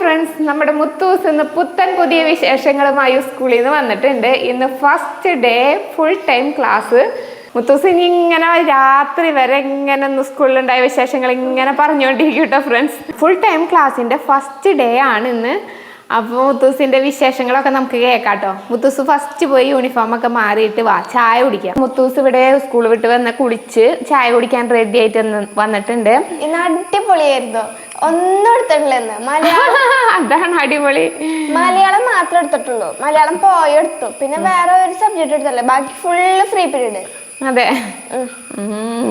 Friends നമ്മുടെ മുത്തൂസ് ഇന്ന് പുത്തൻ പുതിയ വിശേഷങ്ങളുമായി സ്കൂളിൽ നിന്ന് വന്നിട്ടുണ്ട്. ഇന്ന് first day full time class Muthoos ഇനി ഇങ്ങനെ രാത്രി വരെ ഇങ്ങനെ ഒന്ന് സ്കൂളിലുണ്ടായ വിശേഷങ്ങൾ ഇങ്ങനെ പറഞ്ഞുകൊണ്ടിരിക്കും കേട്ടോ ഫ്രണ്ട്സ് ഫുൾ ടൈം ക്ലാസ്സിന്റെ ഫസ്റ്റ് ഡേ ആണ് ഇന്ന്. അപ്പോൾ മുത്തൂസിന്റെ വിശേഷങ്ങളൊക്കെ നമുക്ക് കേൾക്കാം കേൾക്കാട്ടോ മുത്തൂസ് ഫസ്റ്റ് പോയി യൂണിഫോം ഒക്കെ മാറിയിട്ട് വാ ചായ കുടിക്കാം. മുത്തൂസ് ഇവിടെ സ്കൂൾ വിട്ട് വന്ന് കുളിച്ച് ചായ കുടിക്കാൻ റെഡി ആയിട്ട് വന്നിട്ടുണ്ട്. ഇന്ന് അടിപൊളിയായിരുന്നു. ഒന്നും എടുത്തിട്ടില്ലെന്ന്. മലയാളം അതാണ് അടിപൊളി. മലയാളം മാത്രം എടുത്തിട്ടുള്ളൂ. മലയാളം പോയി എടുത്തു. പിന്നെ വേറെ ഒരു സബ്ജക്ട് എടുത്തല്ലേ ബാക്കി ഫുള്ള് ഫ്രീ പീരീഡ് അതെ.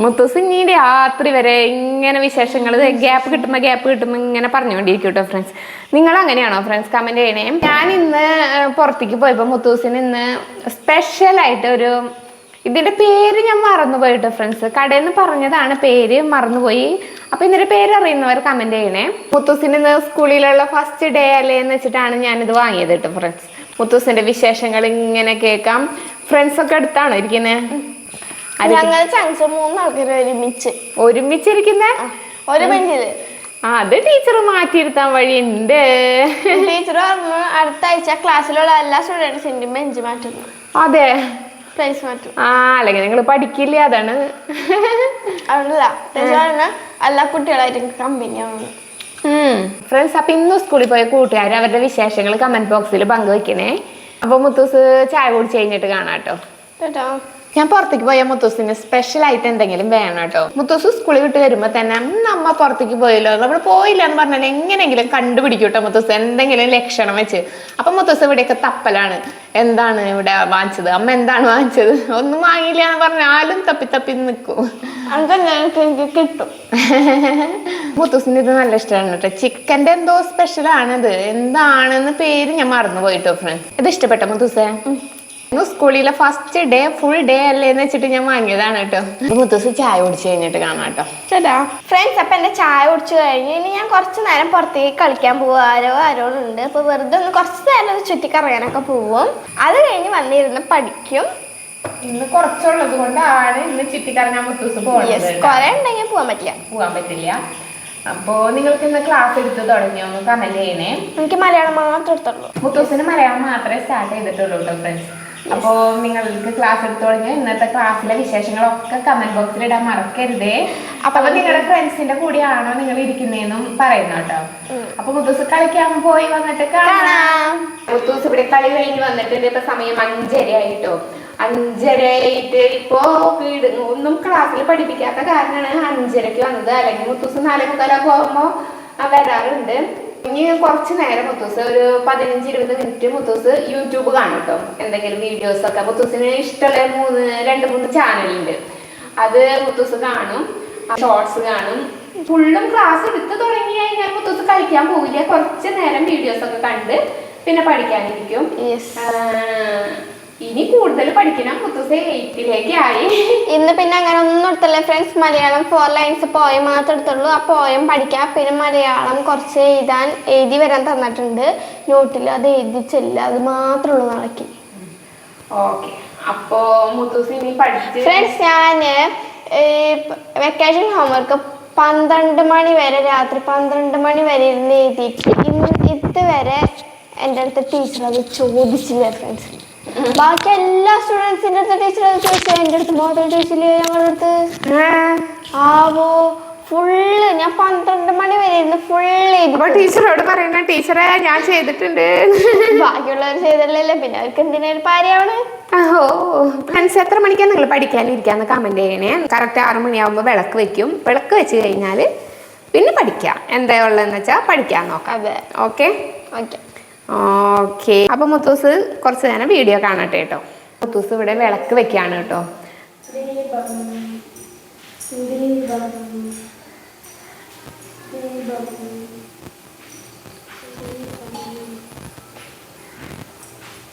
മുത്തൂസ് ഇനി രാത്രി വരെ ഇങ്ങനെ വിശേഷങ്ങൾ ഗ്യാപ്പ് കിട്ടുന്ന ഗ്യാപ്പ് കിട്ടുന്ന ഇങ്ങനെ പറഞ്ഞുകൊണ്ടിരിക്കും കേട്ടോ ഫ്രണ്ട്സ് നിങ്ങൾ അങ്ങനെയാണോ ഫ്രണ്ട്സ് കമന്റ് ചെയ്യണേ? ഞാൻ ഇന്ന് പുറത്തേക്ക് പോയപ്പോ മുത്തൂസിന് ഇന്ന് സ്പെഷ്യലായിട്ട് ഒരു ഇതിന്റെ പേര് ഞാൻ മറന്നുപോയി കേട്ടോ ഫ്രണ്ട്സ് കടയിൽ നിന്ന് പറഞ്ഞതാണ് പേര് മറന്നുപോയി. അപ്പോൾ ഇതിന്റെ പേര് അറിയുന്നവർ കമന്റ് ചെയ്യണേ. മുത്തൂസിന്റെ സ്കൂളിലുള്ള ഫസ്റ്റ് ഡേ അല്ലേ എന്ന് വെച്ചിട്ടാണ് ഞാനിത് വാങ്ങിയത് കേട്ടോ ഫ്രണ്ട്സ് മുത്തൂസിന്റെ വിശേഷങ്ങൾ ഇങ്ങനെ കേൾക്കാം. ഫ്രണ്ട്സൊക്കെ അടുത്താണോ ഇരിക്കുന്നത് ഞങ്ങൾ ചാൻസ് മൂന്നാൾക്കാർ ഒരുമിച്ച്. ഒരുമിച്ചിരിക്കുന്നേ? ഒരു ബെഞ്ചിൽ അത് ടീച്ചർ മാറ്റിയിരുത്താൻ വഴിയുണ്ട്. ടീച്ചർ പറഞ്ഞു അടുത്ത ആഴ്ച ക്ലാസ്സിലുള്ള എല്ലാ സ്റ്റുഡൻസിന്റെയും ബെഞ്ച് മാറ്റുന്നു. അതെ. പ്ലേസ് മാറ്റും ആ അല്ലെങ്കിൽ നിങ്ങൾ പഠിക്കില്ല അതാണ്. എല്ലാ കുട്ടികളായിട്ടും കമ്പനി ആവുന്നു ഫ്രണ്ട്സ് അപ്പൊ ഇന്ന് സ്കൂളിൽ പോയ കൂട്ടുകാർ അവരുടെ വിശേഷങ്ങൾ കമന്റ് ബോക്സിൽ പങ്കുവെക്കണേ. അപ്പൊ മുത്തൂസ് ചായ കുടിച്ച് കഴിഞ്ഞിട്ട് കാണാട്ടോ കേട്ടോ. ഞാൻ പുറത്തേക്ക് പോയ മുത്തൂസിന് സ്പെഷ്യൽ ആയിട്ട് എന്തെങ്കിലും വേണം കേട്ടോ. മുത്തൂസ് സ്കൂളിൽ വിട്ട് വരുമ്പോൾ തന്നെ അമ്മ പുറത്തേക്ക് പോയല്ലോ നമ്മൾ പോയില്ല എന്ന് പറഞ്ഞാൽ എങ്ങനെയെങ്കിലും കണ്ടുപിടിക്കും കേട്ടോ മുത്തൂസ് എന്തെങ്കിലും ലക്ഷണം വെച്ച്. അപ്പൊ മുത്തൂസ് ഇവിടെയൊക്കെ തപ്പലാണ്. എന്താണ് ഇവിടെ വാങ്ങിച്ചത്? അമ്മ എന്താണ് വാങ്ങിച്ചത്? ഒന്നും വാങ്ങിയില്ല എന്ന് പറഞ്ഞാലും തപ്പി തപ്പി നിൽക്കും കിട്ടും. മുത്തൂസിന് ഇത് നല്ല ഇഷ്ടമാണ് കേട്ടോ. ചിക്കന്റെ എന്തോ സ്പെഷ്യൽ ആണിത്. എന്താണെന്ന് പേര് ഞാൻ മറന്നു പോയിട്ടോ ഫ്രണ്ട് ഇത് ഇഷ്ടപ്പെട്ട മുത്തൂസേ? സ്കൂളിലെ ഫസ്റ്റ് ഡേ ഫുൾ ഡേ അല്ലേ എന്ന് വെച്ചിട്ട് ഞാൻ വാങ്ങിയതാണ് കേട്ടോ. മുത്തൂസ് ചായ കുടിച്ച് കഴിഞ്ഞിട്ട് കാണാം കേട്ടോ. ചേട്ടാ. ഫ്രണ്ട്സ് അപ്പൊ എന്റെ ചായ കുടിച്ചു കഴിഞ്ഞു ഇനി ഞാൻ കുറച്ച് നേരം പുറത്തേക്ക് കളിക്കാൻ പോകും ആരോ ഉണ്ട് അപ്പൊ വെറുതെ ഒന്ന് കുറച്ച് നേരം ഒന്ന് ചുറ്റിക്കറങ്ങാനൊക്കെ പോവും. അത് കഴിഞ്ഞ് വന്നിരുന്ന് പഠിക്കും. ഇന്ന് കുറച്ചുള്ളത് കൊണ്ടാണ് ഇന്ന് ചുറ്റിക്കറങ്ങാൻ മുത്തൂസ് യെസ് പോകുന്നത് കുറെ ഉണ്ടെങ്കിൽ പോകാൻ പറ്റില്ല. പോകാൻ പറ്റില്ല. അപ്പോ നിങ്ങൾക്ക് ഇന്ന് ക്ലാസ് എടുത്ത് തുടങ്ങിയോ എന്ന് കമന്റ് ചെയ്യണേ എനിക്ക് മലയാളം മാത്രം എടുത്തുള്ളൂ. മുത്തൂസിന് മലയാളം മാത്രമേ സ്റ്റാർട്ട് ചെയ്തിട്ടുള്ളൂ കേട്ടോ ഫ്രണ്ട്സ് അപ്പോ നിങ്ങൾക്ക് ക്ലാസ് എടുത്തു തുടങ്ങിയ ഇന്നത്തെ ക്ലാസ്സിലെ വിശേഷങ്ങളൊക്കെ കമന്റ് ബോക്സിൽ ഇടാൻ മറക്കരുതേ. അപ്പോൾ നിങ്ങളുടെ ഫ്രണ്ട്സിന്റെ കൂടെയാണോ നിങ്ങൾ ഇരിക്കുന്നതെന്നും പറയുന്നു കേട്ടോ അപ്പൊ മുത്തൂസ് കളിക്കാൻ പോയി വന്നിട്ട് കാണാം. മുത്തൂസ് ഇവിടെ കളി കഴിഞ്ഞ് വന്നിട്ടുണ്ട് ഇപ്പൊ സമയം അഞ്ചര ആയിട്ടോ അഞ്ചര ആയിട്ട് ഇപ്പോ വീട് ഒന്നും ക്ലാസ്സിൽ പഠിപ്പിക്കാത്ത കാരണമാണ് അഞ്ചരക്ക് വന്നത്. അല്ലെങ്കിൽ മുത്തൂസ് നാലേ മുക്കാലൊക്കെ പോകുമ്പോ വരാറുണ്ട്. ഇനി കുറച്ച് നേരം മുത്തൂസ് ഒരു പതിനഞ്ച് ഇരുപത് മിനിറ്റ് മുത്തൂസ് യൂട്യൂബ് കാണും കേട്ടോ എന്തെങ്കിലും വീഡിയോസ് ഒക്കെ. മുത്തൂസിന് ഇഷ്ടമുള്ള മൂന്ന് രണ്ട് മൂന്ന് ചാനലുണ്ട് അത് മുത്തൂസ് കാണും. ഷോർട്സ് കാണും. ഫുള്ളും ക്ലാസ് എടുത്ത് തുടങ്ങി കഴിഞ്ഞാൽ മുത്തൂസ് കളിക്കാൻ പോവില്ല. കുറച്ച് നേരം വീഡിയോസ് ഒക്കെ കണ്ട് പിന്നെ പഠിക്കാനിരിക്കും. ഇനി കൂടുതൽ പഠിക്കണം മുത്തൂസ് എയ്റ്റിലേക്ക് ആയി. ഇന്ന് പിന്നെ അങ്ങനെ ഒന്നും എടുത്തല്ലേ friends Malayalam four lines poem മാത്രം എടുത്തുള്ളൂ. ആ പോയം പഠിക്കാം. പിന്നെ മലയാളം കുറച്ച് എഴുതാൻ എഴുതി വരാൻ തന്നിട്ടുണ്ട്. നോട്ടിൽ അത് എഴുതിച്ചില്ല. അത് മാത്രമേ ഉള്ളൂ നാളേക്ക്. ഓക്കെ അപ്പോ മുത്തൂസ് ഇനി പഠിച്ച് ഫ്രണ്ട്സ് ഞാൻ വെക്കേഷൻ ഹോംവർക്ക് പന്ത്രണ്ട് മണി വരെ രാത്രി പന്ത്രണ്ട് മണി വരെ ഇരുന്ന് എഴുതിയിട്ട് ഇന്ന് ഇതുവരെ എന്റെ അടുത്ത് ടീച്ചർ അത് ചോദിച്ചില്ല ഫ്രണ്ട്സ് ബാക്കി എല്ലാ സ്റ്റുഡൻസിന്റെ അടുത്ത് ടീച്ചർ അത് ചോദിച്ചു എന്റെ അടുത്ത് മാത്രം ചോദിച്ചില്ലേ ഞങ്ങളുടെ അടുത്ത്? ആവോ ഫുള്ള് ഞാൻ പന്ത്രണ്ട് മണി വരെ ഇരുന്ന് ഫുള്ള് അപ്പൊ ടീച്ചറോട് പറയുന്ന ടീച്ചറെ ഞാൻ ചെയ്തിട്ടുണ്ട്. ബാക്കിയുള്ളവർ ചെയ്തല്ലേ പിന്നെ അവർക്ക് എന്തിനാ ഒരു പാര്യാണ് ഓ ഫ്രണ്ട്സ് എത്ര മണിക്കാണ് നിങ്ങൾ പഠിക്കാനിരിക്കാന്ന് കമന്റ് ചെയ്യണേ. കറക്റ്റ് ആറു മണിയാവുമ്പോൾ വിളക്ക് വെക്കും. വിളക്ക് വെച്ച് കഴിഞ്ഞാൽ പിന്നെ പഠിക്കാം. എന്താ ഉള്ളതെന്ന് വെച്ചാൽ പഠിക്കാൻ നോക്കാം. ഓക്കെ ഓക്കെ ഓക്കെ അപ്പൊ മുത്തൂസ് കുറച്ച് നേരം വീഡിയോ കാണട്ടെ കേട്ടോ മുത്തൂസ് ഇവിടെ വിളക്ക് വെക്കാണ് കേട്ടോ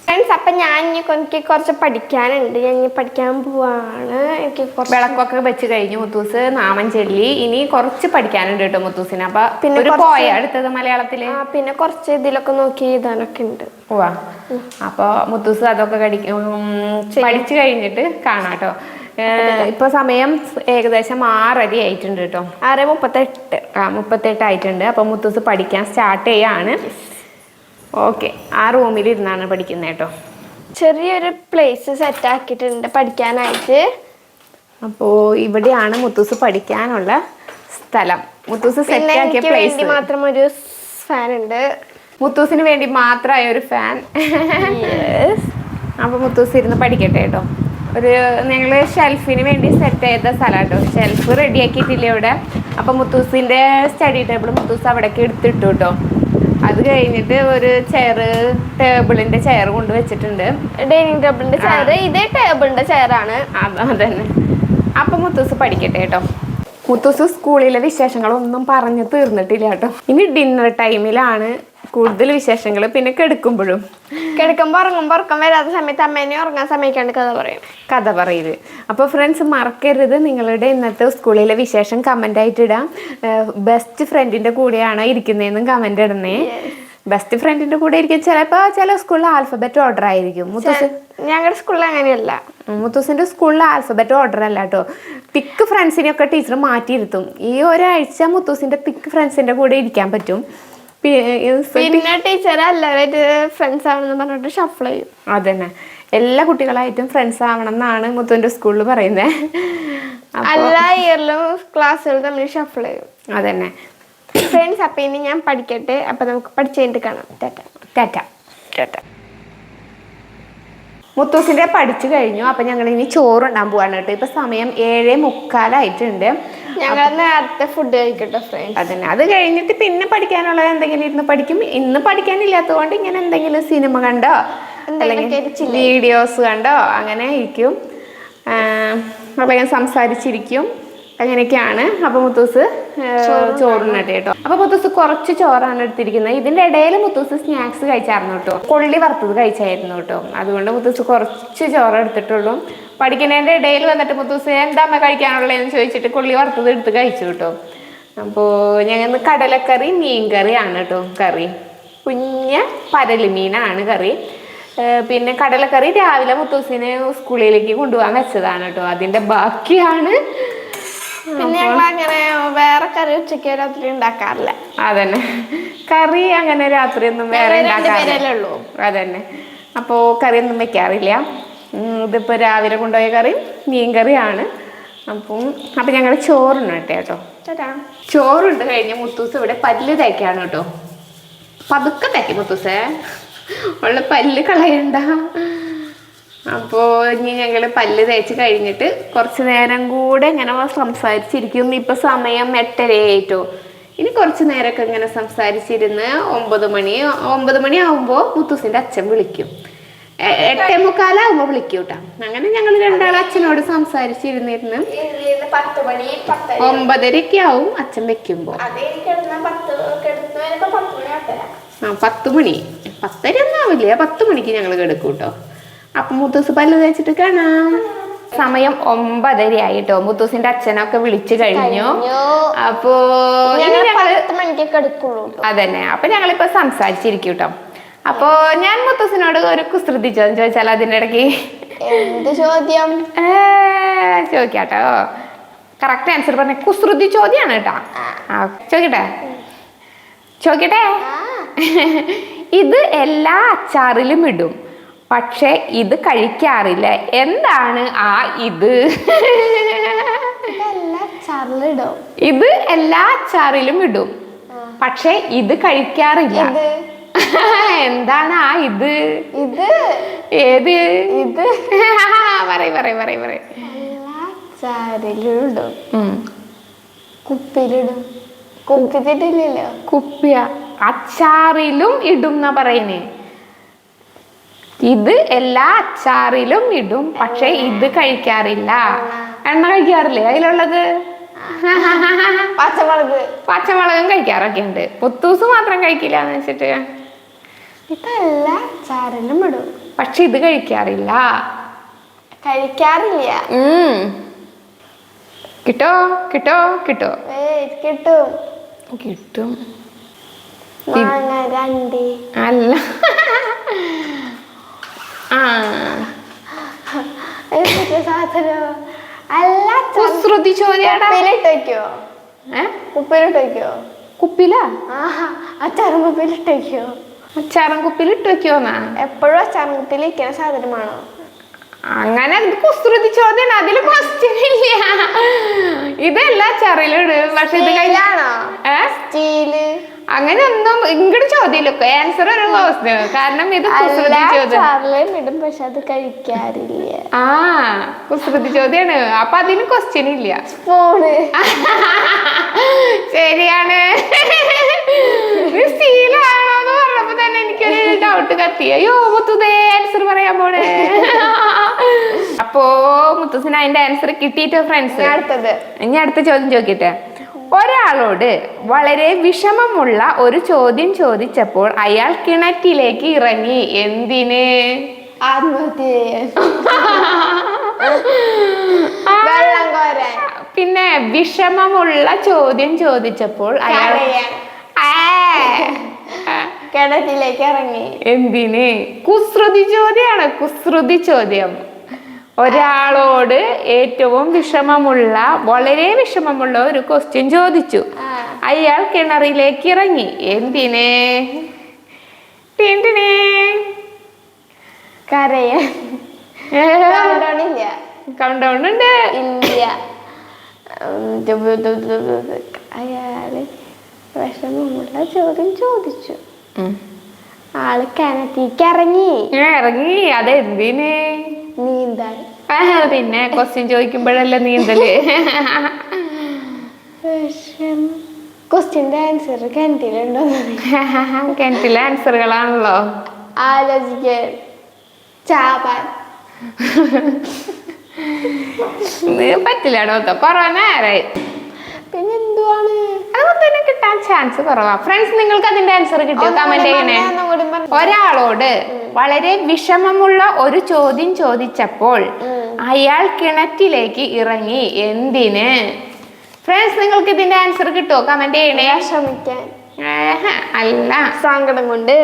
ഫ്രണ്ട്സ് അപ്പം ഞാൻ ഇനി എനിക്ക് കുറച്ച് പഠിക്കാനുണ്ട്. ഞാൻ ഇനി പഠിക്കാൻ പോവാണ്. എനിക്ക് കുറച്ച് വിളക്കൊക്കെ വെച്ച് കഴിഞ്ഞു മുത്തൂസ്. നാമൻ ചെല്ലി. ഇനി കുറച്ച് പഠിക്കാനുണ്ട് കേട്ടോ മുത്തൂസിന്. അപ്പൊ പിന്നെ ഒരു പോയ അടുത്തത് മലയാളത്തിൽ? പിന്നെ കുറച്ച് ഇതിലൊക്കെ നോക്കി എഴുതാനൊക്കെ ഉണ്ട്. പോവാ അപ്പൊ മുത്തൂസ് അതൊക്കെ പഠിച്ചു കഴിഞ്ഞിട്ട് കാണാം കേട്ടോ. ഇപ്പൊ സമയം ഏകദേശം ആറര ആയിട്ടുണ്ട് കേട്ടോ. ആറ് മുപ്പത്തെട്ട്. ആ മുപ്പത്തെട്ട് ആയിട്ടുണ്ട്. അപ്പൊ മുത്തൂസ് പഠിക്കാൻ സ്റ്റാർട്ട് ചെയ്യാണ്. ഓക്കെ ആ റൂമിൽ ഇരുന്നാണ് പഠിക്കുന്നത് കേട്ടോ. ചെറിയൊരു പ്ലേസ് സെറ്റ് ആക്കിയിട്ടുണ്ട് പഠിക്കാനായിട്ട്. അപ്പോൾ ഇവിടെയാണ് മുത്തൂസ് പഠിക്കാനുള്ള സ്ഥലം. മുത്തൂസ് സെറ്റ് ആക്കിയ പ്ലേസ് മാത്രം ഒരു ഫാൻ ഉണ്ട്. മുത്തൂസിന് വേണ്ടി മാത്രമായ ഒരു ഫാൻ അപ്പൊ മുത്തൂസ് ഇരുന്ന് പഠിക്കട്ടെ കേട്ടോ. ഒരു ഞങ്ങൾ ഷെൽഫിന് വേണ്ടി സെറ്റ് ചെയ്ത സ്ഥലം കേട്ടോ. ഷെൽഫ് റെഡിയാക്കിയിട്ടില്ല ഇവിടെ? അപ്പൊ മുത്തൂസിന്റെ സ്റ്റഡി ടേബിൾ മുത്തൂസ് അവിടേക്ക് എടുത്തിട്ടു കേട്ടോ. അത് കഴിഞ്ഞിട്ട് ഒരു ചെയർ ടേബിളിന്റെ ചെയർ കൊണ്ട് വെച്ചിട്ടുണ്ട്. ഡൈനിങ് ടേബിളിന്റെ ചെയർ ഇതേ ടേബിളിന്റെ ചെയറാണ് ആണ്. അതന്നെ. അപ്പൊ മുത്തൂസ് പഠിക്കട്ടെ കേട്ടോ. മുത്തൂസ് സ്കൂളിലെ വിശേഷങ്ങളൊന്നും പറഞ്ഞു തീർന്നിട്ടില്ല കേട്ടോ. ഇനി ഡിന്നർ ടൈമിലാണ് കൂടുതൽ വിശേഷങ്ങൾ പിന്നെ കെടുക്കുമ്പോഴും. കിടക്കുമ്പോൾ ഉറങ്ങുമ്പോൾ ഉറക്കം വരാത്ത സമയത്ത് അമ്മേനെ ഉറങ്ങാൻ സമയക്കാണ്ട് കഥ പറയും. കഥ പറയത് അപ്പോൾ ഫ്രണ്ട്സ് മറക്കരുത്. നിങ്ങളുടെ ഇന്നത്തെ സ്കൂളിലെ വിശേഷം കമന്റ് ആയിട്ട് ഇടാം. ബെസ്റ്റ് ഫ്രണ്ടിന്റെ കൂടെയാണോ ഇരിക്കുന്നതെന്നും കമന്റ് ഇടണേ. ബെസ്റ്റ് ഫ്രണ്ടിന്റെ കൂടെ ഇരിക്കും ചിലപ്പോൾ ചില സ്കൂളിൽ ആൽഫബറ്റ് ഓർഡർ ആയിരിക്കും. മുത്തൂസ് ഞങ്ങളുടെ സ്കൂളിൽ അങ്ങനെയല്ല. മുത്തൂസിന്റെ സ്കൂളിൽ ആൽഫബറ്റ് ഓർഡർ അല്ല കേട്ടോ. തിക്ക് ഫ്രണ്ട്സിനെയൊക്കെ ടീച്ചർ മാറ്റിയിരുത്തും. ഈ ഒരാഴ്ച മുത്തൂസിന്റെ തിക്ക് ഫ്രണ്ട്സിന്റെ കൂടെ ഇരിക്കാൻ പറ്റും. പിന്നെ ടീച്ചർ എല്ലാവരായിട്ട് ഫ്രണ്ട്സ് ആവണമെന്ന് പറഞ്ഞിട്ട് ഷഫിൾ ചെയ്യും. അതന്നെ. എല്ലാ കുട്ടികളായിട്ടും ഫ്രണ്ട്സ് ആവണം എന്നാണ് മുത്തുവിന്റെ സ്കൂളിൽ പറയുന്നത് എല്ലാ ഇയറിലും ക്ലാസ്സുകൾ തമ്മിൽ ഷഫിൾ ചെയ്യും. അതന്നെ. ഫ്രണ്ട്സ് അപ്പൊ ഇനി ഞാൻ പഠിക്കട്ടെ. അപ്പൊ നമുക്ക് പഠിച്ചു കഴിഞ്ഞിട്ട് കാണാം. ടാറ്റ. ടാറ്റ. ടാറ്റ. മുത്തൂസിന്റെ പഠിച്ചു കഴിഞ്ഞു. അപ്പം ഞങ്ങൾ ഇനി ചോറുണ്ടാൻ പോവാണ് കേട്ടോ. ഇപ്പം സമയം ഏഴേ മുക്കാലായിട്ടുണ്ട്. ഞങ്ങൾ നേരത്തെ ഫുഡ് കഴിക്കട്ടെ ഫ്രണ്ട്സ് അതന്നെ. അത് കഴിഞ്ഞിട്ട് പിന്നെ പഠിക്കാനുള്ളത് എന്തെങ്കിലും ഇരുന്ന് പഠിക്കും. ഇന്ന് പഠിക്കാനില്ലാത്തതുകൊണ്ട് ഇങ്ങനെ എന്തെങ്കിലും സിനിമ കണ്ടോ? അല്ലെങ്കിൽ വീഡിയോസ് കണ്ടോ? അങ്ങനെ ഇരിക്കും. അപ്പം ഞാൻ സംസാരിച്ചിരിക്കും. അങ്ങനെയൊക്കെയാണ്. അപ്പൊ മുത്തൂസ് ചോറിനട്ടെ കേട്ടോ. അപ്പൊ മുത്തൂസ് കുറച്ച് ചോറാണ് എടുത്തിരിക്കുന്നത്. ഇതിന്റെ ഇടയിൽ മുത്തൂസ് സ്നാക്സ് കഴിച്ചായിരുന്നു കേട്ടോ. കൊള്ളി വറുത്തത് കഴിച്ചായിരുന്നു കേട്ടോ. അതുകൊണ്ട് മുത്തൂസ് കുറച്ച് ചോറ് എടുത്തിട്ടുള്ളൂ. പഠിക്കുന്നതിന്റെ ഇടയിൽ വന്നിട്ട് മുത്തൂസ് എന്താ അമ്മ കഴിക്കാനുള്ളതെന്ന് ചോദിച്ചിട്ട് കൊള്ളി വറുത്തത് എടുത്ത് കഴിച്ചു കേട്ടോ. അപ്പോൾ ഞങ്ങൾ കടലക്കറി മീൻ കറിയാണ് കേട്ടോ കറി. കുഞ്ഞ പരൽ മീനാണ് കറി പിന്നെ കടലക്കറി രാവിലെ മുത്തൂസിനെ സ്കൂളിലേക്ക് കൊണ്ടുപോകാൻ വെച്ചതാണ് കേട്ടോ. അതിന്റെ ബാക്കിയാണ് പിന്നെ ഞങ്ങൾ അങ്ങനെ വേറെ കറി ഉച്ചയ്ക്ക് രാത്രി ഉണ്ടാക്കാറില്ല. അതന്നെ. കറി അങ്ങനെ രാത്രി ഒന്നും വേറെ അതന്നെ ഉണ്ടാക്കാറില്ല. കറി അതന്നെ. അപ്പോൾ കറിയൊന്നും വെക്കാറില്ല. ഇതിപ്പോ രാവിലെ കൊണ്ടുപോയ കറി മീൻ കറിയാണ് അപ്പം അപ്പം ഞങ്ങൾ ചോറുണ്ട് കേട്ടോ. ചോറുണ്ട് കഴിഞ്ഞ മുത്തൂസ് ഇവിടെ പല്ല് തേക്കാണ് കേട്ടോ. പതുക്കെ തേക്കും മുത്തൂസേ. ഉള്ള പല്ല് കളയണ്ട. അപ്പോൾ ഇനി ഞങ്ങൾ പല്ല് തേച്ച് കഴിഞ്ഞിട്ട് കുറച്ച് നേരം കൂടെ ഇങ്ങനെ സംസാരിച്ചിരിക്കും ഇപ്പം സമയം എട്ടരയായിട്ടോ ഇനി കുറച്ച് നേരമൊക്കെ ഇങ്ങനെ സംസാരിച്ചിരുന്ന് ഒമ്പത് മണി ഒമ്പത് മണി ആകുമ്പോൾ മുത്തൂസിന്റെ അച്ഛൻ വിളിക്കും. എട്ടേ മുക്കാലാകുമ്പോൾ വിളിക്കും കേട്ടോ അങ്ങനെ ഞങ്ങൾ രണ്ടാളും അച്ഛനോട് സംസാരിച്ചിരുന്നിരുന്ന് ഒമ്പതരയൊക്കെ ആവും അച്ഛൻ വെക്കുമ്പോൾ ആട്ടര ആ പത്ത് മണി പത്തര. ഒന്നും ആവില്ല. പത്ത് മണിക്ക് ഞങ്ങൾ കിടക്കും കേട്ടോ അപ്പം മുത്തൂസ് പല്ല് തേച്ചിട്ട് കാണാം. സമയം ഒമ്പതര ആയിട്ടോ. മുത്തൂസിന്റെ അച്ഛനൊക്കെ വിളിച്ചു കഴിഞ്ഞു. അപ്പോ അതന്നെ. അപ്പൊ ഞങ്ങളിപ്പോ സംസാരിച്ചിരിക്കും കേട്ടോ അപ്പോ ഞാൻ മുത്തൂസിനോട് ഒരു കുസൃതി ചോദ്യം ചോദിച്ചാൽ അതിന്റെ ഇടയ്ക്ക്? എന്ത് ചോദ്യം? ഏ, ചോദിക്കാട്ടോ. കറക്റ്റ് ആൻസർ പറഞ്ഞ കുസൃതി ചോദ്യമാണ് കേട്ടോ. ചോദിക്കട്ടെ? ചോദിക്കട്ടെ? ഇത് എല്ലാ അച്ചാറിലും ഇടും. പക്ഷെ ഇത് കഴിക്കാറില്ല. എന്താണ് ആ ഇത്? ഇത് എല്ലാ അച്ചാറിലും ഇടും. പക്ഷെ ഇത് കഴിക്കാറില്ല. എന്താണ് ആ ഇത്? ഇത്? ഏത്? ഇത്? പറയും പറയും പറയും പറയും. ചാരിലിടും. കുപ്പിയിലിടും കുപ്പിത്തിട്ടില്ലല്ലോ? കുപ്പിയ. അച്ചാറിലും ഇടും എന്നാ പറയുന്നേ. ഇത് എല്ലാ അച്ചാറിലും ഇടും പക്ഷെ ഇത് കഴിക്കാറില്ല. എണ്ണ കഴിക്കാറില്ലേ? അതിലുള്ളത്? പച്ചമുളക്. പച്ചമുളകും കഴിക്കാറൊക്കെ ഉണ്ട്. പുത്തൂസ് മാത്രം കഴിക്കില്ല എന്ന് വെച്ചിട്ട്. ഇതല്ല അച്ചാറിലും ഇടും. പക്ഷെ ഇത് കഴിക്കാറില്ല. കഴിക്കാറില്ല. കിട്ടോ? കിട്ടോ? കിട്ടോ? കിട്ടും. കിട്ടും. അല്ല. എന്തൊക്കെ സാധനം. അല്ല കുസൃതി ചോദ്യാടാ കുപ്പിയിലിട്ട് വെക്കോ? ഏ? കുപ്പിയിലിട്ട് വെക്കോ? കുപ്പിലാ? അച്ചാറും കുപ്പിയിലിട്ട് വെക്കോ? അച്ചാറും കുപ്പിയിൽ ഇട്ട് വെക്കുവോന്നാ എപ്പോഴും അച്ചാറും കുപ്പിയിൽ ഇരിക്കുന്ന സാധനമാണോ അങ്ങനെ കുസൃതി ചോദ്യാണ്. അതിൽ ക്വസ്റ്റ്യൻ ഇല്ല. ഇതല്ല അച്ചാറിലിട് പക്ഷെ ഇത് കഴിഞ്ഞാണോ സ്റ്റീൽ. അങ്ങനെ ഒന്നും ഇങ്ങോട്ട് ചോദ്യമില്ല ആൻസർ ഒരു കാരണം ഇത് കുസൃതി ചോദ്യം ഇടും പക്ഷെ അത് കഴിക്കാറില്ല. ആ കുസൃതി ചോദ്യാണ്. അപ്പൊ അതിന് ക്വസ്റ്റ്യൻ ഇല്ല. സ്പൂണ് ശരിയാണ്. സ്റ്റീലാണോന്ന് പറഞ്ഞപ്പോ തന്നെ എനിക്കൊരു ഡൗട്ട് കത്തി. അയ്യോ മുത്തുതേ ആൻസർ പറയാൻ പോണേ. അപ്പോ മുത്തുസിന് അതിന്റെ ആൻസർ കിട്ടിയിട്ടോ ഫ്രണ്ട്സ് അടുത്തത്. ഇനി അടുത്ത ചോദ്യം ചോദിക്കട്ടെ. ഒരാളോട് വളരെ വിഷമമുള്ള ഒരു ചോദ്യം ചോദിച്ചപ്പോൾ അയാൾ കിണറ്റിലേക്ക് ഇറങ്ങി എന്തിന്? പിന്നെ വിഷമമുള്ള ചോദ്യം ചോദിച്ചപ്പോൾ അയാൾ കിണറ്റിലേക്ക് ഇറങ്ങി. എന്തിന്? കുസൃതി ചോദ്യമാണ് കുസൃതി ചോദ്യം. ഒരാളോട് ഏറ്റവും വിഷമമുള്ള വളരെ വിഷമമുള്ള ഒരു ക്വസ്റ്റ്യൻ ചോദിച്ചു. അയാൾ കിണറിലേക്ക് ഇറങ്ങി. എന്തിനെ. കരയാൻ. ഇല്ല. ഉണ്ട്. ഇന്ത്യ. അയാൾ വിഷമമുള്ള ചോദ്യം ചോദിച്ചു. ആൾ കിണറ്റിക്ക് ഇറങ്ങി. ഇറങ്ങി അതെന്തിന് നീന്താൻ പിന്നെ ക്വസ്റ്റ്യൻ ചോദിക്കുമ്പോഴല്ലേ നീന്തൽ വിഷമം. ക്വസ്റ്റ്യന്റെ ആൻസർ കിണറ്റിലുണ്ടോ കിണറ്റിലെ ആൻസറുകളാണല്ലോ ആലോചിക്കാൻ ചാപാൻ. പറ്റില്ലടോ കൊറോണ ആരായി പിന്നെ അതൊന്നും കിട്ടാൻ ചാൻസ് കുറവാ. ഫ്രണ്ട്സ് നിങ്ങൾക്ക് അതിന്റെ ആൻസർ കിട്ടിയോ? കമന്റ് ചെയ്യണേ. ഒരാളോട് വളരെ വിഷമമുള്ള ഒരു ചോദ്യം ചോദിച്ചപ്പോൾ അയാൾ കിണറ്റിലേക്ക് ഇറങ്ങി എന്തിന്? ഫ്രണ്ട്സ് നിങ്ങൾക്ക് ഇതിന്റെ ആൻസർ കിട്ടുമോ കമന്റ് ചെയ്യണേ. ശ്രമിക്കാൻ അല്ല. സങ്കടം കൊണ്ട്.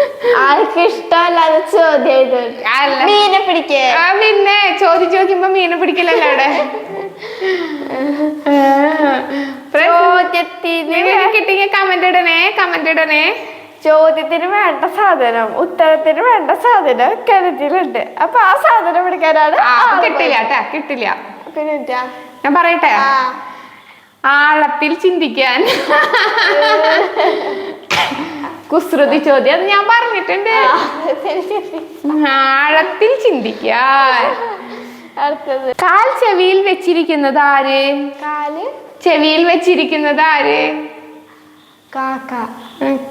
ഉം. ആൾക്ക് ഇഷ്ടമല്ലാതെ ചോദ്യം. മീനെ പിടിക്കേ. ആ, പിന്നെ ചോദിച്ചു നോക്കുമ്പോ മീനെ പിടിക്കലല്ലോ അവിടെ? ചോദ്യത്തിന് കിട്ടിയ കമന്റ് ഇടണേ കമന്റ് ഇടണേ. ചോദ്യത്തിന് വേണ്ട സാധനം ഉത്തരത്തിന് വേണ്ട സാധനം കിണറ്റിലുണ്ട് അപ്പൊ ആ സാധനം പിടിക്കാനാണ് കിട്ടില്ല കേട്ടാ കിട്ടില്ല. ഞാൻ പറയട്ടെ? ആഴത്തിൽ ചിന്തിക്കാൻ. കുസൃതി ചോദ്യം അത് ഞാൻ പറഞ്ഞിട്ടുണ്ട്. ആഴത്തിൽ ചിന്തിക്ക അടുത്തത്. കാൽ ചെവിയിൽ വെച്ചിരിക്കുന്നത് ആര്? കാൽ. ചെവിയിൽ വെച്ചിരിക്കുന്നത് ആര്? കാക്ക.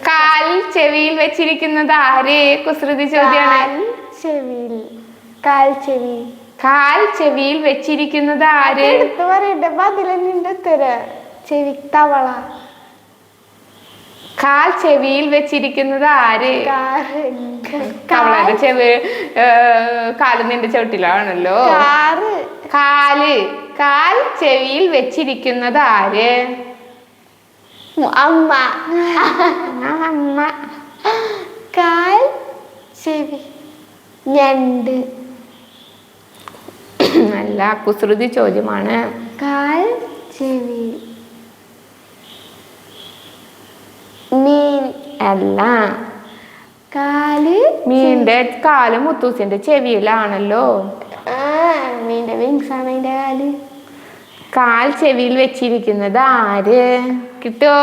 കാൽ ചെവിയിൽ വെച്ചിരിക്കുന്നത് ആര്? കുസൃതി ചോദ്യാണ്. കാൽ ചെവിയിൽ. കാൽ ചെവി. കാൽ ചെവിയിൽ വെച്ചിരിക്കുന്നത് ആര്? എടുത്തു പറയട്ടെ പതിലെന്നിന്റെ ഉത്തരം. ചെവി തവള. കാൽ ചെവിയിൽ വെച്ചിരിക്കുന്നത് ആര്? കാറ് ചെവി കാൽ നിന്റെ ചവിട്ടിലാണല്ലോ. കാൽ. കാൽ ചെവിയിൽ വെച്ചിരിക്കുന്നത് ആര്? അമ്മ. അമ്മ. കാൽ ചെവി. ഞണ്ട്. നല്ല കുസൃതി ചോദ്യമാണ്. കാൽ ചെവി മീൻ അല്ല. കാൽ മീന്റെ കാൽ മുത്തൂസിന്റെ ചെവിയിലാണല്ലോ. മീന്റെ വിങ്സ് ആണ് അതിന്റെ കാൽ. കാൽ ചെവിയിൽ വെച്ചിരിക്കുന്നത് ആര്? കിട്ടോ?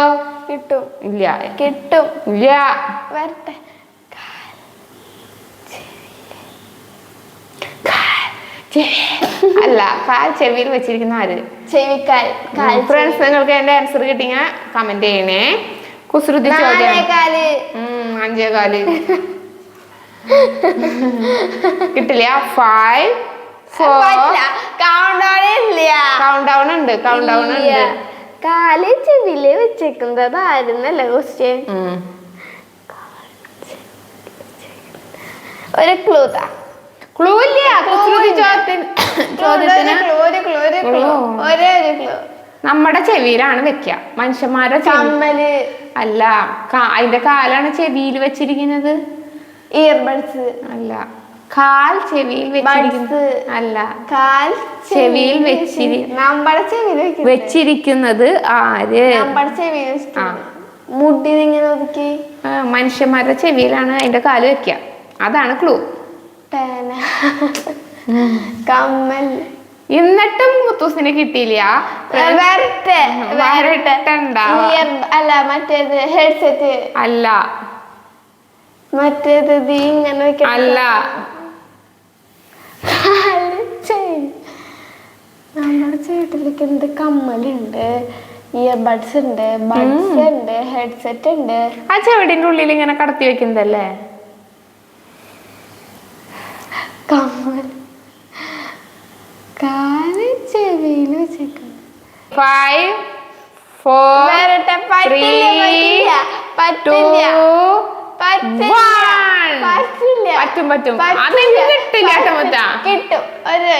കിട്ടും. ഇല്ല. കിട്ടും. ഇല്ല. വരട്ടെ. അല്ല കാൽ ചെവിയിൽ വെച്ചിരിക്കുന്ന ആര്? ചെവിക്കാൽ. കാൽ ഫ്രണ്ട്സ് നിങ്ങൾക്ക് എന്റെ ആൻസർ കിട്ടിയ കമന്റ് ചെയ്യണേ. കുസൃതി ചോദ്യം. കാൽ ഉം, അഞ്ചേ കാൽ കിട്ടില്ല ഫൈവ് ഫോർ കൗണ്ട് ഡൗൺ ഇല്ല. കൗണ്ട് ഡൗൺ ഉണ്ട് കൗണ്ട് ഡൗൺ ഉണ്ട്. കാൽ ചെവിയിൽ വെച്ചേക്കുന്നത് ആയിരുന്നല്ല ക്വസ്റ്റ്യൻ ഉം. ഒരു ക്ലൂ താ. ക്ലൂ ഇല്ല. കുസൃതി ചോദ്യത്തിന് ഒരു ക്ലൂ ഒരു ക്ലൂ ഒരു ക്ലൂ നമ്മുടെ ചെവിയിലാണ് വെക്ക. മനുഷ്യന്മാരുടെ ചെവി. കമ്മൽ. അല്ല അതിന്റെ കാലാണ് ചെവിയിൽ വെച്ചിരിക്കുന്നത്? ഇയർബഡ്സ്. അല്ല കാൽ ചെവിയിൽ വെച്ചിരിക്കുന്നത് അല്ല കാൽ ചെവിയിൽ വെച്ചിരി നമ്മുടെ ചെവിയിൽ വെച്ചിരിക്കുന്നത്. ആര്? നമ്മുടെ ചെവിയിൽ മുടി ഇങ്ങനെ ഒതുക്കി? മനുഷ്യന്മാരുടെ ചെവിയിലാണ് അതിന്റെ കാൽ വെക്കുക അതാണ് ക്ലൂ കമ്മൽ. എന്നിട്ടും മുത്തൂസിനെ കിട്ടിയില്ല. വരട്ടെ. അല്ല മറ്റേത് ഹെഡ്സെറ്റ് അല്ല. മറ്റേത് ഇങ്ങനെ അല്ല. നമ്മുടെ ചേട്ടിലേക്ക് എന്ത് കമ്മലുണ്ട്? ഇയർബഡ്സ് ഉണ്ട് ബഡ്സ് ഉണ്ട് ഹെഡ്സെറ്റ് ഉണ്ട്. ആ ചെവിടിന്റെ ഉള്ളിൽ ഇങ്ങനെ കടത്തി വെക്കുന്നതല്ലേ? കമ്മൽ. കാൽ ചെവിയിൽ ഫൈവ് ഫോർ. പറ്റില്ല പറ്റും പറ്റും. കിട്ടില്ല കിട്ടും ഒരു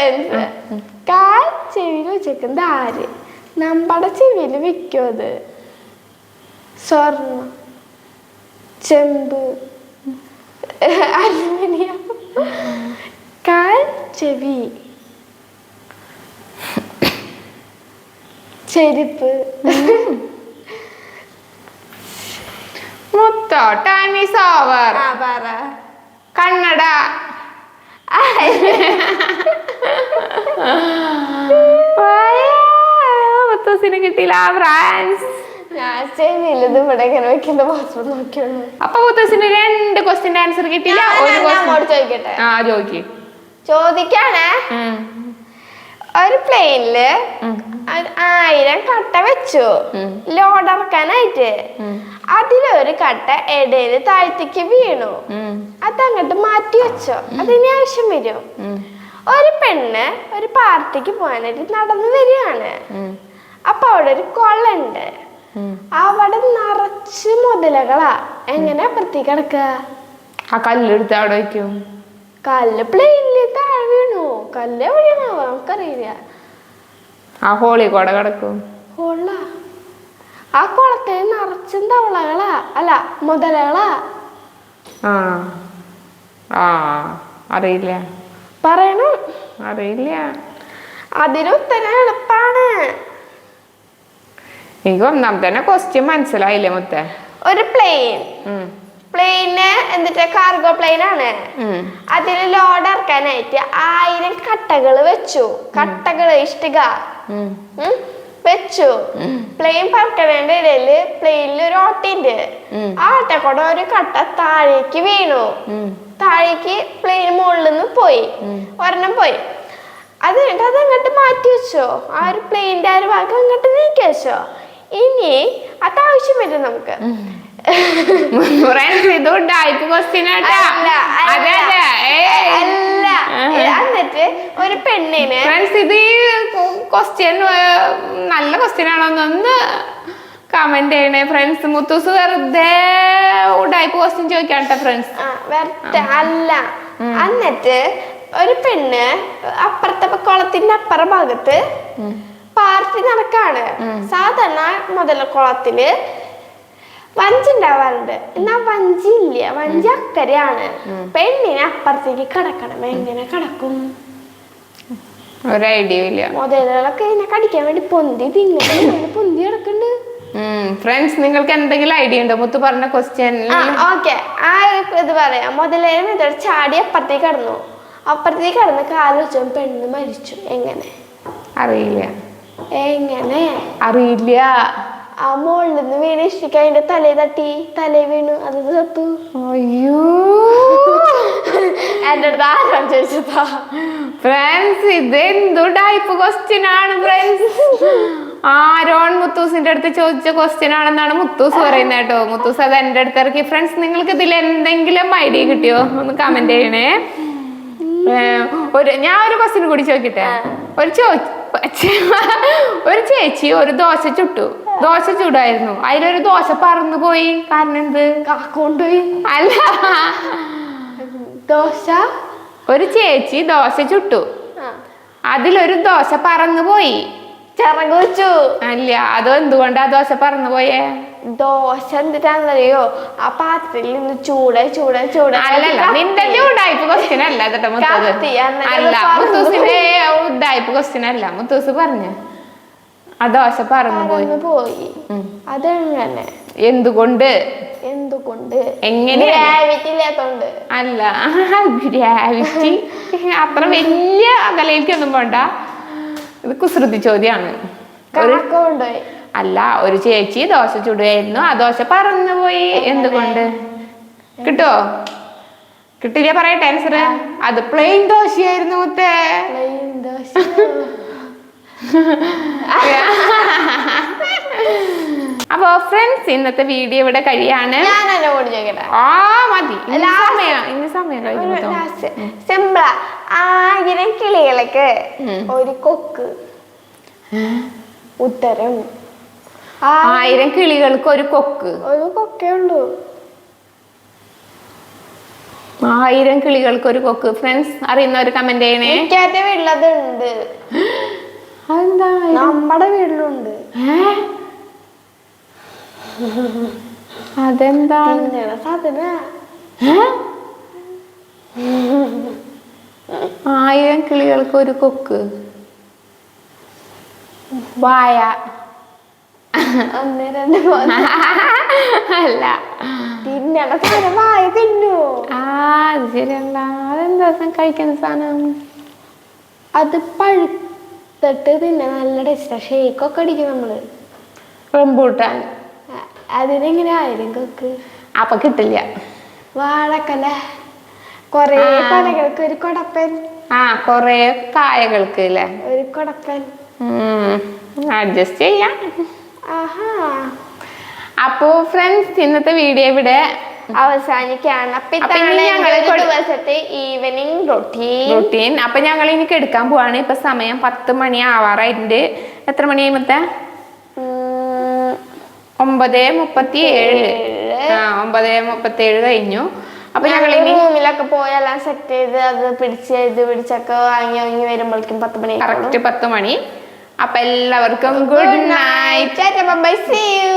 കാൽ ചെവിയിൽ വെച്ചേക്കുന്നത് ആര്? നമ്മുടെ ചെവിയിൽ വെക്കും അത്? സ്വർണം ചെമ്പ്. അലുമിനിയം. കാൽ ചെവി. ചെരുപ്പ്. മുത്തോ ടൈം ഈസ് ഓവർ കണ്ണട. ചോദിക്കാണ് കിട്ടിയില്ല. ഫ്രാൻസ്. അപ്പൊ മുത്തൂസിന് രണ്ട് ക്വസ്റ്റിന്റെ ആൻസർ കിട്ടിയില്ല. ഒരു ചോദിക്കട്ടെ? ആ ചോദിക്കേ. ചോദിക്കാണേ? ഒരു പ്ലെയിനിൽ. ആയിരം കട്ട വെച്ചു. ഉം. ലോഡ് ഇറക്കാനായിട്ട് അതിലൊരു കട്ട ഇടയിൽ താഴ്ത്തേക്ക് വീണു. അത് അതങ്ങോട്ട് മാറ്റി വെച്ചോ. അതിന് ആവശ്യം വരും. ഒരു പെണ്ണ് ഒരു പാർട്ടിക്ക് പോകാനായിട്ട് നടന്നു വരികയാണ്. അപ്പൊ അവിടെ ഒരു കൊള്ളണ്ട്. അവിടെ നിറച്ച് മുതലകളാ. എങ്ങനെ അപ്പുറത്തേക്ക് കിടക്കുക? ആ കല്ലെടുത്ത് അവിടെ വയ്ക്കും. കല്ല് പ്ലെയിനിൽ താഴെ വീണു. കല്ല് എവിടെയാണോ നമുക്കറിയില്ല. ആ ഹോളി കൂടെ കിടക്കും. ആ കുളത്തെ നിറച്ചും തവളകളാ. അല്ല മുതലകളാ. ആ ആ അറിയില്ല. പറയണം. അറിയില്ല. അതിന് ഉത്തരം എളുപ്പാണ്. എനിക്ക് ഒന്നാം തന്നെ ക്വസ്റ്റ്യൻ മനസ്സിലായില്ലേ മുത്തേ? ഒരു പ്ലെയിൻ. പ്ലെയിന് എന്നിട്ട് കാർഗോ പ്ലെയിൻ ആണ്. ഉം. അതിൽ ലോഡ് ഇറക്കാനായിട്ട് ആയിരം കട്ടകൾ വെച്ചു. കട്ടകൾ ഇഷ്ടിക. വെച്ചു. പ്ലെയിൻ പറക്കണേന്റെ ഇടയിൽ പ്ലെയിനിൽ ഒരു ഓട്ടയുണ്ട്. ഉം. ആ ഓട്ടക്കൂടെ ഒരു കട്ട താഴേക്ക് വീണു. താഴേക്ക് പ്ലെയിൻ മുകളിൽ നിന്ന് പോയി. ഒരെണ്ണം പോയി. അത് കഴിഞ്ഞിട്ട് അത് അങ്ങോട്ട് മാറ്റി വെച്ചോ. ആ ഒരു പ്ലെയിന്റെ ആ ഒരു ഭാഗം അങ്ങോട്ട് നീക്കി വെച്ചോ. ഇനി അത് ആവശ്യം വരും നമുക്ക്. ഫ്രണ്ട്സ് ഇത് ടൈപ്പ് ക്വസ്റ്റ്യൻ അല്ല, അതെ അല്ല, അതെ ഏയ്. അല്ല എന്നിട്ട് ഒരു പെണ്ണിന് ഫ്രണ്ട്സ് ഇത് ക്വസ്റ്റ്യൻ നല്ല ക്വസ്റ്റ്യൻ ആണോ എന്നൊന്ന് കമന്റ് ചെയ്യണേ. ഫ്രണ്ട്സ് മുത്തൂസ് വെറുതെ ടൈപ്പ് ക്വസ്റ്റ്യൻ ഫ്രണ്ട്സ് ആ, വരട്ടെ അല്ല. എന്നിട്ട് ഒരു പെണ്ണ് അപ്പുറത്തെ കുളത്തിന്റെ അപ്പുറ ഭാഗത്ത് പാർട്ടി നടക്കാണ്. സാധാരണ മുതലക്കുളത്തിൽ വഞ്ചി ഉണ്ടാവാറുണ്ട്. എന്നാ വഞ്ചി ഇല്ല വഞ്ചി അക്കരയാണ് പെണ്ണിനെ അപ്പുറത്തേക്ക് കിടക്കണം. എങ്ങനെ കിടക്കും? ഒരു ഐഡിയ ഇല്ല. മുതലുകളൊക്കെ എന്നെ കടിക്കാൻ വേണ്ടി പൊന്തി തിങ്ങനെ പൊന്തി കിടക്കുന്നുണ്ട് ഫ്രണ്ട്സ് നിങ്ങൾക്ക് എന്തെങ്കിലും ഐഡിയ ഉണ്ടോ? മുത്ത് പറഞ്ഞ ക്വസ്റ്റ്യൻ ഓക്കെ ആ ഇത് പറയാം. മുതലേനെ ഇതോടെ ചാടി അപ്പുറത്തേക്ക് കടന്നു. അപ്പുറത്തേക്ക് കടന്ന് കാൽ വെച്ചോ പെണ്ണ് മരിച്ചു. എങ്ങനെ? അറിയില്ല. എങ്ങനെ? അറിയില്ല. ആ മോളിൽ നിന്ന് വീണ് ഇഷ്ടിക്ക അതിന്റെ തലേ തട്ടി തലേ വീണു അത് ചത്തു അയ്യോ. എന്റെ അടുത്ത് ആരാ ചോദിച്ചതാ. ഫ്രണ്ട്സ് ഇതെന്തു ടൈപ്പ് ക്വസ്റ്റ്യൻ ആണ് ഫ്രണ്ട്സ് ആരോൺ മുത്തൂസിന്റെ അടുത്ത് ചോദിച്ച ക്വസ്റ്റ്യൻ ആണെന്നാണ് മുത്തൂസ് പറയുന്നത് കേട്ടോ. മുത്തൂസ് അത് എന്റെ അടുത്ത് ഇറക്കി. ഫ്രണ്ട്സ് നിങ്ങൾക്ക് ഇതിൽ എന്തെങ്കിലും ഐഡിയ കിട്ടിയോ? ഒന്ന് കമന്റ് ചെയ്യണേ. ഒരു ഞാൻ ഒരു ക്വസ്റ്റ്യൻ കൂടി ചോദിക്കട്ടെ? ഒരു ചോ ഒരു ചേച്ചി ഒരു ദോശ ചുട്ടു. ദോശ ചൂടായിരുന്നു. അതിലൊരു ദോശ പറന്നു പോയി. കാരണം എന്ത്? കൊണ്ടുപോയി അല്ല. ദോശ? ഒരു ചേച്ചി ദോശ ചുട്ടു. അതിലൊരു ദോശ പറന്നു പോയി. ചിറക് വെച്ചു. അല്ല അത് എന്തുകൊണ്ടാ ദോശ പറന്നു പോയേ? ദോശ എന്തിട്ടാണെന്നറിയോ? ആ പാത്രത്തിൽ നിന്ന് ചൂട് ചൂട് ചൂട് അല്ലല്ല നിന്റെ ഉഡായ്പ ക്വസ്റ്റ്യൻ അല്ല കേട്ടോ കത്തി, അല്ല മുത്തൂസിന്റെ ഉഡായ്പ ക്വസ്റ്റ്യൻ അല്ല മുത്തൂസ് പറഞ്ഞു. ആ ദോശ പറന്നു പോയി. പോയി. അതെങ്ങനെ എന്തുകൊണ്ട്? എന്തുകൊണ്ട്? എങ്ങനെ ഗ്രാവിറ്റി ഇല്ലാത്തോണ്ട്. അല്ല ഗ്രാവിറ്റി അത്ര വലിയ അകലേക്കൊന്നും പോണ്ട. ഇത് കുസൃതി ചോദ്യമാണ് അല്ല ഒരു ചേച്ചി ദോശ ചുടുകയായിരുന്നു. ആ ദോശ പറന്നു പോയി. എന്തുകൊണ്ട്? കിട്ടോ കിട്ടില്ല പറയട്ടെ ആൻസർ അത് പ്ലെയിൻ ദോശയായിരുന്നു മുത്തേ. പ്ലെയിൻ ദോശ. അപ്പൊ ഫ്രണ്ട്സ് ഇന്നത്തെ വീഡിയോ ഇവിടെ കഴിയാണ്. ആ മതി. സമയം. ആയിരം കിളികൾക്ക് ഒരു കൊക്ക്. ഉത്തരം. ആയിരം കിളികൾക്ക് ഒരു കൊക്ക്. ഒരു കൊക്കേ ഉള്ളൂ. ആയിരം കിളികൾക്ക് ഒരു കൊക്ക്. ഫ്രണ്ട്സ് അറിയുന്നവർ കമന്റ് ചെയ്യണേ. വീട്ടിലതുണ്ട്. അതെന്താ നമ്മുടെ വീട്ടിലുണ്ട്. അതെന്താ സാധന? ആയിരം കിളികൾക്ക് ഒരു കൊക്ക്. വായ. അല്ല. തിന്നണ സാധനം വായ തിന്നു. ആ ശരിയല്ല അതെന്താ കഴിക്കുന്ന സാധനം? അത് പഴുത്തിട്ട് തിന്നെ നല്ല ടേസ്റ്റാ ഷേക്കൊക്കെ അടിക്കും നമ്മൾ. റംബൂട്ടാൻ. അതിനെങ്ങനെ ആയിരം കൊക്ക്? അപ്പൊ കിട്ടില്ല. വാഴക്കല കൊറേ കലകൾക്ക് ഒരു കൊടപ്പൻ. ആ കൊറേ കായകൾക്ക് അല്ലേ ഒരു കൊടപ്പൻ. അഡ്ജസ്റ്റ് ചെയ്യാം. ആഹാ. അപ്പോ ഫ്രണ്ട്സ് ഇന്നത്തെ വീഡിയോ ഇവിടെ അവസാനിക്കാണ്. അപ്പൊ ഇതാണ് ദിവസത്തെ ഈവനിങ് റൊട്ടീൻ റൊട്ടീൻ അപ്പൊ ഞങ്ങൾ ഇനി എടുക്കാൻ പോവാണ്. ഇപ്പൊ സമയം പത്ത് മണി ആവാറായിട്ടുണ്ട്. എത്ര മണിയായി മൊത്തം ഒമ്പത് മുപ്പത്തി ഏഴ്. ആ ഒമ്പത് മുപ്പത്തി ഏഴ് കഴിഞ്ഞു. അപ്പൊ ഞങ്ങൾ ഞങ്ങൾ റൂമിലൊക്കെ പോയെല്ലാം സെറ്റ് ചെയ്ത് അത് പിടിച്ച് ഇത് പിടിച്ചൊക്കെ വാങ്ങി വാങ്ങി വരുമ്പോഴേക്കും പത്ത് മണി കറക്റ്റ് പത്ത് മണി. അപ്പൊ എല്ലാവർക്കും good night bye see you